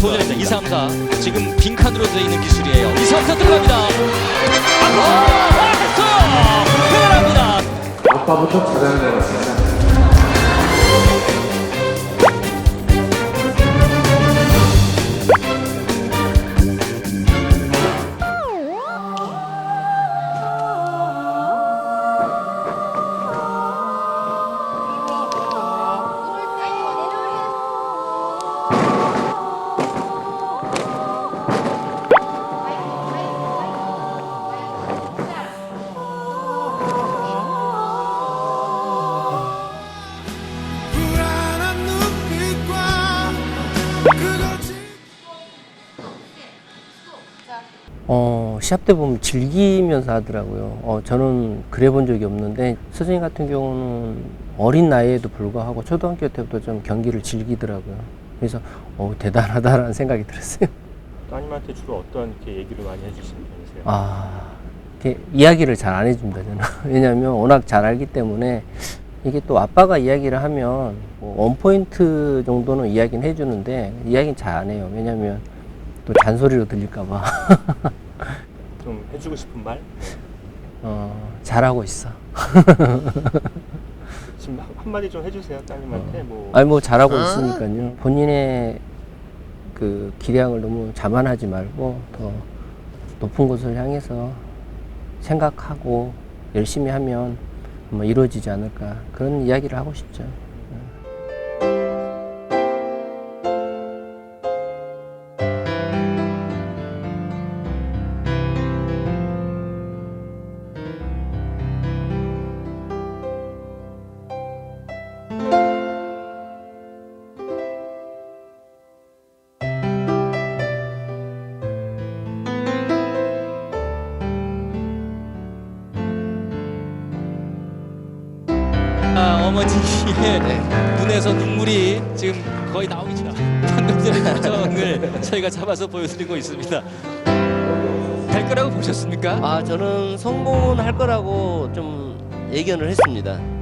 보내입니다 2, 3, 4. 지금 빈 칸으로 되어 있는 기술이에요. 2, 3, 4 들어갑니다. 아, 됐어요! 페널합니다. 아빠부터 잘하는 것같 어, 시합 때 보면 즐기면서 하더라고요. 어, 저는 그래 본 적이 없는데, 선생님 같은 경우는 어린 나이에도 불구하고 초등학교 때부터 좀 경기를 즐기더라고요. 그래서, 어, 대단하다라는 생각이 들었어요. 따님한테 주로 어떤 이렇게 얘기를 많이 해주시는 편이세요? 아, 이렇게 이야기를 잘 안 해줍니다, 저는. 왜냐면 워낙 잘 알기 때문에, 이게 또 아빠가 이야기를 하면, 뭐 원포인트 정도는 이야기는 해주는데, 이야기는 잘 안 해요. 왜냐면 또 잔소리로 들릴까봐. 좀 해주고 싶은 말? 어, 잘하고 있어. 지금 한- 한마디 좀 해주세요 따님한테 뭐 아니 뭐 잘하고 있으니까요. 본인의 그 기량을 너무 자만하지 말고 더 높은 곳을 향해서 생각하고 열심히 하면 뭐 이루어지지 않을까 그런 이야기를 하고 싶죠. 아, 어머니의 눈에서 눈물이 지금 거의 나오기 전 방금 전에 표정을 저희가 잡아서 보여드리고 있습니다. 될 거라고 보셨습니까? 아 저는 성공은 할 거라고 좀 예견을 했습니다.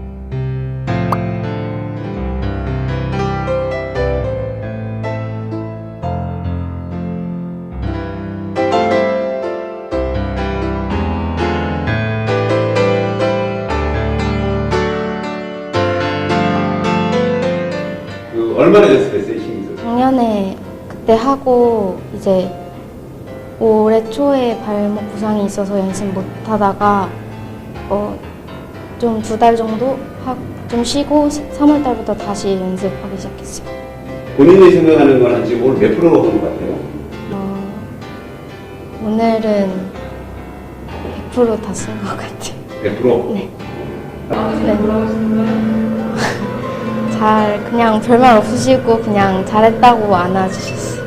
얼마나 연습했어요, 이 신기술? 작년에 그때 하고 이제 올해 초에 발목 부상이 있어서 연습 못 하다가 어, 좀 두 달 정도 하, 좀 쉬고 3월 달부터 다시 연습하기 시작했어요. 본인이 생각하는 건 지금 오늘 몇 프로 한것 같아요? 어, 오늘은 100%다 쓴 것 같아요. 100%? 네. 네. 잘 그냥 별말 없으시고 그냥 잘했다고 안아주셨어요.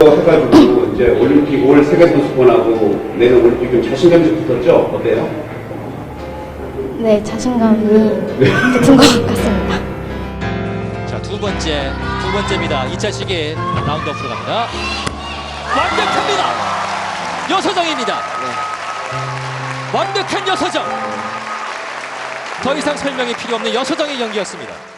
해가지고 이제 올림픽 올 세계 선수권하고 내년 올림픽 좀 자신감이 좀 붙었죠? 어때요? 네, 자신감이 붙은 것 같습니다. 자, 두 번째, 두 번째입니다. 2차 시기 라운드 오프로 갑니다. 완벽합니다. 여서정입니다. 완벽한 여서정. 더 이상 설명이 필요 없는 여서정의 경기였습니다.